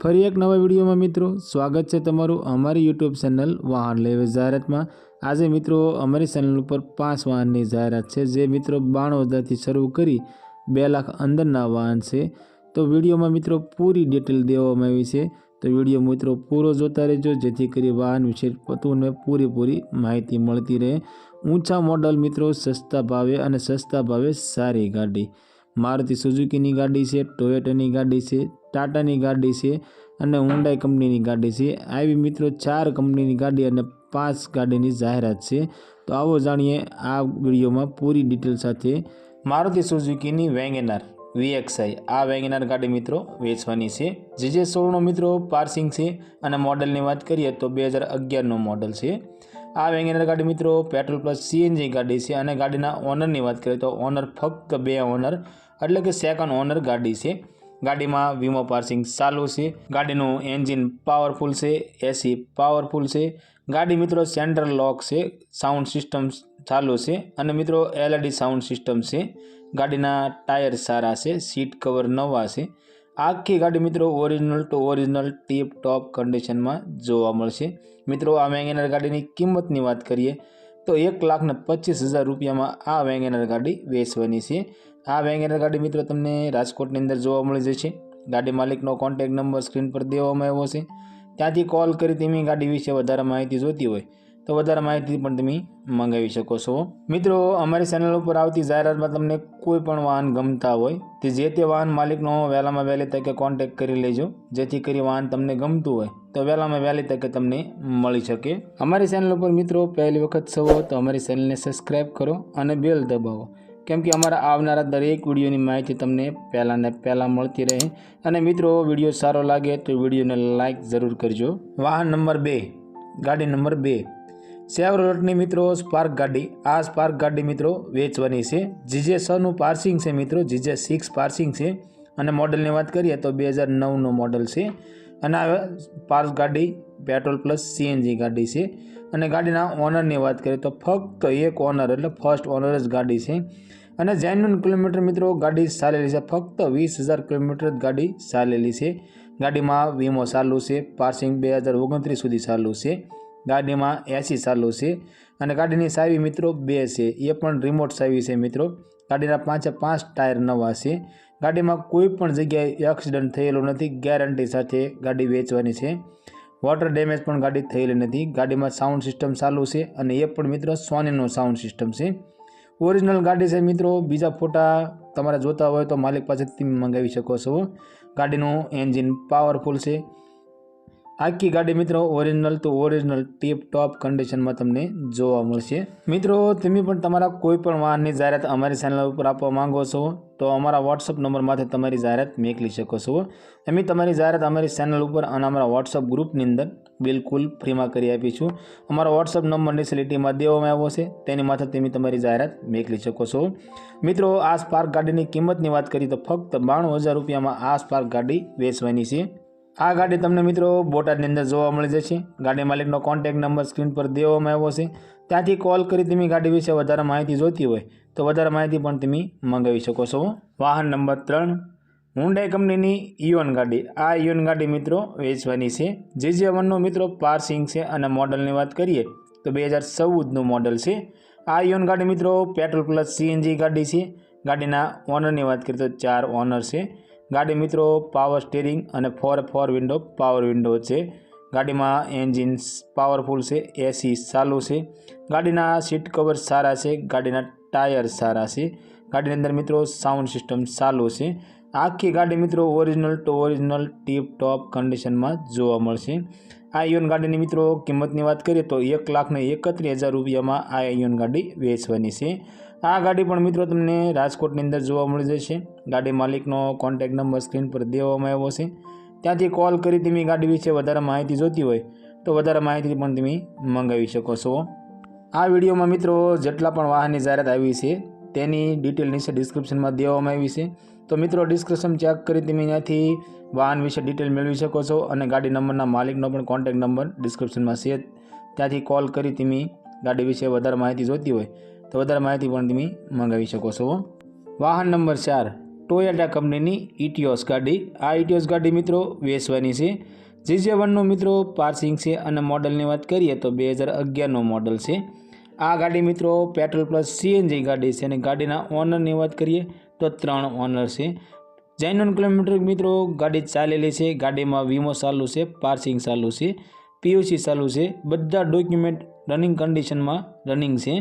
ફરી એક નવા વિડીયોમાં મિત્રો, સ્વાગત છે તમારું અમારી યુટ્યુબ ચેનલ વાહન લેવે જાહેરાતમાં. આજે મિત્રો, અમારી ચેનલ ઉપર પાંચ વાહનની જાહેરાત છે, જે મિત્રો બાણું હજારથી શરૂ કરી બે લાખ અંદરના વાહન છે. તો વિડીયોમાં મિત્રો પૂરી ડિટેલ દેવામાં આવી છે. તો વીડિયો મિત્રો પૂરો જોતા રહેજો, જેથી કરી વાહન વિશે તમને પૂરેપૂરી માહિતી મળતી રહે. ઊંચા મોડલ મિત્રો, સસ્તા ભાવે અને સસ્તા ભાવે સારી ગાડી. મારુતિ સુઝુકીની ગાડી છે, ટોયોટાની ગાડી છે ટાટાની ગાડી છે અને હુન્ડાઈ કંપનીની ગાડી છે. આવી મિત્રો ચાર કંપનીની ગાડી અને પાંચ ગાડીની જાહેરાત છે. તો આવો જાણીએ આ વિડીયોમાં પૂરી ડિટેલ સાથે. મારુતિ સુઝુકીની વેંગેનાર વીએક્સઆઈ. આ વેગેનાર ગાડી મિત્રો વેચવાની છે. જે જે સોળનો મિત્રો પાર્સિંગ છે અને મોડલની વાત કરીએ તો બે હજાર અગિયારનો મોડલ છે. આ વેંગેનાર ગાડી મિત્રો પેટ્રોલ પ્લસ સીએનજી ગાડી છે અને ગાડીના ઓનરની વાત કરીએ તો ઓનર ફક્ત બે ઓનર એટલે કે સેકન્ડ ઓનર ગાડી છે. ગાડીમાં વીમો પાર્સિંગ ચાલુ છે. ગાડીનું એન્જિન પાવરફુલ છે, એસી પાવરફુલ છે. ગાડી મિત્રો સેન્ટ્રલ લોક છે, સાઉન્ડ સિસ્ટમ ચાલુ છે અને મિત્રો એલઈડી સાઉન્ડ સિસ્ટમ છે. ગાડીના ટાયર સારા છે, સીટ કવર નવા છે. આખી ગાડી મિત્રો original to original tip top કન્ડિશનમાં જોવા મળશે. મિત્રો આ વેંગેનર ગાડીની કિંમતની વાત કરીએ તો એક લાખ ને પચીસ હજાર રૂપિયામાં આ વેંગેનર ગાડી વેચવાની છે. આ વેગેનર ગાડી મિત્રો તમને રાજકોટની અંદર જોવા મળી જશે. ગાડી માલિકનો કોન્ટેક નંબર સ્ક્રીન પર દેવામાં આવ્યો છે. ત્યાંથી કોલ કરી તમે ગાડી વિશે વધારે માહિતી જોતી હોય તો વધારે માહિતી પણ તમે મંગાવી શકો છો. મિત્રો, અમારી ચેનલ ઉપર આવતી જાહેરાતમાં તમને કોઈ પણ વાહન ગમતા હોય તે જે તે વાહન માલિકનો વહેલામાં વહેલી તકે કોન્ટેક કરી લેજો. જેથી કરી વાહન તમને ગમતું હોય તો વહેલામાં વહેલી તકે તમને મળી શકે. અમારી ચેનલ ઉપર મિત્રો પહેલી વખત છો તો અમારી ચેનલને સબસ્ક્રાઈબ કરો અને બેલ દબાવો. કેમ કે અમારા આવનારા દરેક વિડીયોની માહિતી તમને પહેલાં ને પહેલાં મળતી રહે. અને મિત્રો, વીડિયો સારો લાગે તો વિડીયોને લાઇક જરૂર કરજો. વાહન નંબર બે, ગાડી નંબર બે. સેવરોટની મિત્રો, સ્પાર્ક ગાડી. આ સ્પાર્ક ગાડી મિત્રો વેચવાની છે. જીજે છનું પાર્સિંગ છે મિત્રો. જીજે સિક્સ પાર્સિંગ છે. અને મોડલની વાત કરીએ તો બે હજાર નવનું મોડલ છે. અને આ પાર્સ ગાડી પેટ્રોલ પ્લસ સીએનજી ગાડી છે. અને ગાડીના ઓનરની વાત કરીએ તો ફક્ત એક ઓનર, એટલે ફર્સ્ટ ઓનર જ ગાડી છે. અને જેન્યુન કિલોમીટર મિત્રો, ગાડી ચાલેલી છે. ફક્ત વીસ હજાર કિલોમીટર જ ગાડી ચાલેલી છે. ગાડીમાં વીમો ચાલુ છે. પાર્સિંગ બે હજાર ઓગણત્રીસ સુધી ચાલુ છે. ગાડીમાં એસી ચાલુ છે. અને ગાડીની સાવી મિત્રો બે છે. એ પણ રિમોટ સાવી છે મિત્રો. ગાડીના પાંચે પાંચ ટાયર નવા છે. ગાડીમાં કોઈ પણ જગ્યાએ એક્સિડન્ટ થયેલો નથી. ગેરંટી સાથે ગાડી વેચવાની છે. વોટર ડેમેજ પણ ગાડી થયેલી નથી. ગાડીમાં સાઉન્ડ સિસ્ટમ ચાલુ છે અને એ પણ મિત્રો સોનીનો સાઉન્ડ સિસ્ટમ છે. ઓરિજિનલ ગાડી છે મિત્રો. બીજા ફોટા તમારે જોતા હોય તો માલિક પાસેથી તમે મંગાવી શકો છો. ગાડીનું એન્જિન પાવરફુલ છે. આખી ગાડી મિત્રો ઓરિજિનલ તો ઓરિજિનલ ટીપ ટોપ કન્ડિશનમાં તમને જોવા મળશે. મિત્રો, તમે પણ તમારા કોઈ પણ વાહનની જાહેરાત અમારી ચેનલ ઉપર આપવા માંગો છો, તો અમારા વોટ્સઅપ નંબરમાંથી તમારી જાહેરાત મેકલી શકો છો. અમે તમારી જાહેરાત અમારી ચેનલ ઉપર અને અમારા વોટ્સઅપ ગ્રુપની અંદર બિલકુલ ફ્રીમાં કરી આપીશું. અમારો વોટ્સઅપ નંબર નીચે દેવામાં આવ્યો છે, તેની માથે તમે તમારી જાહેરાત મેકલી શકો છો. મિત્રો, આ સ્પાર્ક ગાડીની કિંમતની વાત કરીએ તો ફક્ત બાણું હજાર રૂપિયામાં આ સ્પાર્ક ગાડી વેચવાની છે. આ ગાડી તમને મિત્રો બોટાદની અંદર જોવા મળી જશે. ગાડી માલિકનો કોન્ટેક નંબર સ્ક્રીન પર દેવામાં આવ્યો છે. ત્યાંથી કોલ કરી તમે ગાડી વિશે વધારે માહિતી જોઈતી હોય તો વધારે માહિતી પણ તમે મંગાવી શકો છો. વાહન નંબર ત્રણ. હુન્ડાઈ કંપનીની ઇયોન ગાડી. આ ઇયોન ગાડી મિત્રો વેચવાની છે. જે જે વનનો મિત્રો પાર્સિંગ છે અને મોડલની વાત કરીએ તો બે હજાર ચૌદનું મોડલ છે. આ ઇયોન ગાડી મિત્રો પેટ્રોલ પ્લસ સીએનજી ગાડી છે. ગાડીના ઓનરની વાત કરીએ તો ચાર ઓનર છે. ગાડી મિત્રો પાવર સ્ટેરિંગ અને four four window power window છે. ગાડીમાં એન્જિન પાવરફુલ છે એસી ચાલુ છે. ગાડીના સીટ કવર સારા છે, ગાડીના ટાયર સારા છે. ગાડીની અંદર મિત્રો સાઉન્ડ સિસ્ટમ ચાલુ છે. આખી ગાડી મિત્રો original to original tip top કન્ડિશનમાં જોવા મળશે. આ ઇયોન ગાડીની મિત્રો કિંમતની વાત કરીએ તો એક લાખને એકત્રીસ હજાર રૂપિયામાં આ ઇયોન ગાડી વેચવાની છે. આ ગાડી પણ મિત્રો તમને રાજકોટની અંદર જોવા મળી જશે. ગાડી માલિકનો કોન્ટેક નંબર સ્ક્રીન પર દેવામાં આવ્યો છે. ત્યાંથી કોલ કરી તમે ગાડી વિશે વધારે માહિતી જોતી હોય તો વધારે માહિતી પણ તમે મંગાવી શકો છો. આ વિડીયોમાં મિત્રો જેટલા પણ વાહનની જાહેરાત આવી છે તેની ડિટેલ નીચે ડિસ્ક્રિપ્શનમાં દેવામાં આવી છે. તો મિત્રો ડિસ્ક્રિપ્શન ચેક કરી તમે ત્યાંથી વાહન વિશે ડિટેલ મેળવી શકો છો અને ગાડી નંબરના માલિકનો પણ કોન્ટેક નંબર ડિસ્ક્રિપ્શનમાં છે. ત્યાંથી કોલ કરી તમે ગાડી વિશે વધારે માહિતી જોતી હોય તો વધારે માહિતી પણ તમે મંગાવી શકો છો. વાહન નંબર ચાર ટોયોટા કંપનીની ઇટિયોસ ગાડી. આ ઇટિયોસ ગાડી મિત્રો વેચવાની છે. જીજે વનનું મિત્રો પાર્સિંગ છે અને મોડલની વાત કરીએ તો બે હજાર અગિયારનું મોડલ છે. આ ગાડી મિત્રો પેટ્રોલ પ્લસ સીએનજી ગાડી છે અને ગાડીના ઓનરની વાત કરીએ તો ત્રણ ઓનર છે. જૈનોન કિલોમીટર મિત્રો ગાડી ચાલેલી છે. ગાડીમાં વીમો ચાલુ છે, પાર્સિંગ ચાલુ છે પીયુસી ચાલુ છે. બધા ડોક્યુમેન્ટ રનિંગ કન્ડિશનમાં રનિંગ છે.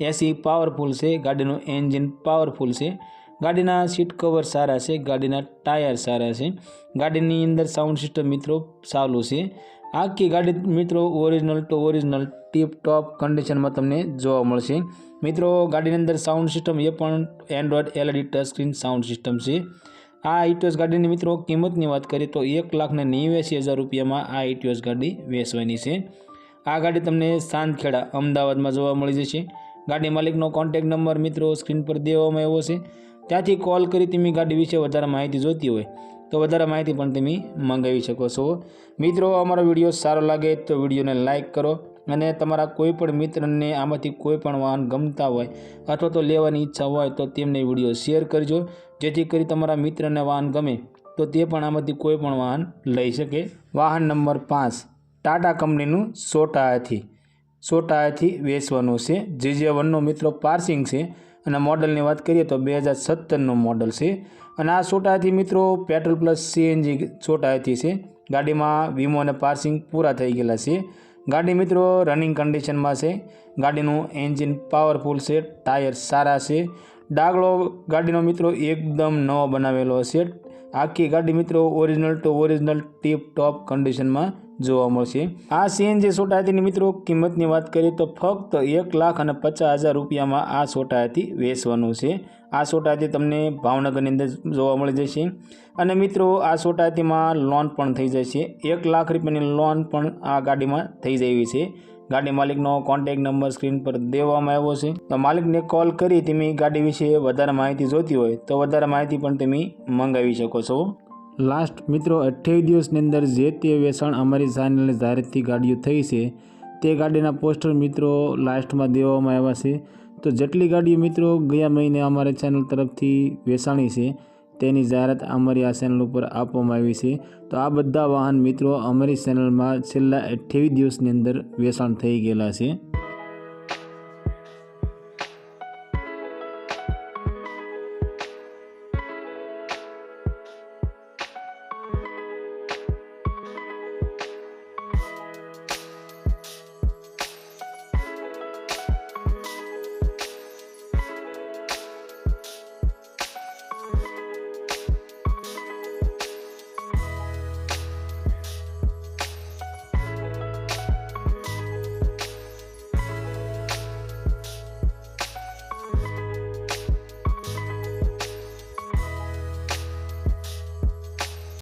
એસી પાવરફુલ છે, ગાડીનું એન્જિન પાવરફુલ છે. ગાડીના સીટ કવર સારા છે, ગાડીના ટાયર સારા છે. ગાડીની અંદર સાઉન્ડ સિસ્ટમ મિત્રો ચાલુ છે. આખી ગાડી મિત્રો original to original tip top કન્ડિશનમાં તમને જોવા મળશે. મિત્રો, ગાડીની અંદર સાઉન્ડ સિસ્ટમ એ પણ android LED touch screen sound system છે. આ ઇટીઓસ ગાડીની મિત્રો કિંમતની વાત કરીએ તો એક લાખને નેવ્યાસી હજાર રૂપિયામાં આ ઇટીઓસ ગાડી વેચવાની છે. આ ગાડી તમને સાંતખેડા, અમદાવાદમાં જોવા મળી જશે. ગાડી માલિકનો કોન્ટેક નંબર મિત્રો સ્ક્રીન પર દેવામાં આવ્યો છે. ત્યાંથી કોલ કરી તમે ગાડી વિશે વધારે માહિતી જોતી હોય તો વધારે માહિતી પણ તમે મંગાવી શકો છો. મિત્રો, અમારો વીડિયો સારો લાગે તો વિડીયોને લાઇક કરો અને તમારા કોઈ પણ મિત્રને આમાંથી કોઈ પણ વાહન ગમતા હોય અથવા તો લેવાની ઈચ્છા હોય તો તેમને વીડિયો શેર કરજો. જેથી કરી તમારા મિત્રને વાહન ગમે તો તે પણ આમાંથી કોઈ પણ વાહન લઈ શકે. વાહન નંબર પાંચ, ટાટા કંપનીનું સોટાથી સોટાથી વેચવાનું છે. જે જે વનનો મિત્રો પાર્સિંગ છે અને મોડલની વાત કરીએ તો બે હજાર સત્તરનું મોડલ છે. અને આ સોટાથી મિત્રો પેટ્રોલ પ્લસ સીએનજી સોટાથી છે. ગાડીમાં વીમો અને પાર્સિંગ પૂરા થઈ ગયેલા છે. ગાડી મિત્રો રનિંગ કન્ડિશનમાં છે. ગાડીનું એન્જિન પાવરફુલ છે. ટાયર સારા છે. ડાગળો ગાડીનો મિત્રો એકદમ નવો બનાવેલો છે. આખી ગાડી મિત્રો original to original tip top કન્ડિશનમાં જોવા મળશે. આ સીએનજી સોટાતીની મિત્રો કિંમતની વાત કરીએ તો ફક્ત એક લાખ અને પચાસ હજાર રૂપિયામાં આ સોટાયતી વેચવાનું છે. આ સોટાતી તમને ભાવનગરની અંદર જોવા મળી જશે. અને મિત્રો, આ સોટાયતીમાં લોન પણ થઈ જશે. એક લાખ રૂપિયાની લોન પણ આ ગાડીમાં થઈ જવી છે. ગાડી માલિકનો કોન્ટેક નંબર સ્ક્રીન પર દેવામાં આવ્યો છે. તો માલિકને કોલ કરી, તમે ગાડી વિશે વધારે માહિતી જોતી હોય તો વધારે માહિતી પણ તમે મંગાવી શકો છો. લાસ્ટ મિત્રો અઠ્યાવીસ દિવસની અંદર જે તે વેચાણ અમારી ચેનલની જાહેરાતથી ગાડીઓ થઈ છે, તે ગાડીના પોસ્ટર મિત્રો લાસ્ટમાં દેવામાં આવ્યા છે. તો જેટલી ગાડીઓ મિત્રો ગયા મહિને અમારી ચેનલ તરફથી વેચાણી છે, તેની જાહેરાત અમારી આ ચેનલ ઉપર આપવામાં આવી છે. તો આ બધા વાહન મિત્રો અમારી ચેનલમાં છેલ્લા અઠ્યાવીસ દિવસની અંદર વેચાણ થઈ ગયેલા છે.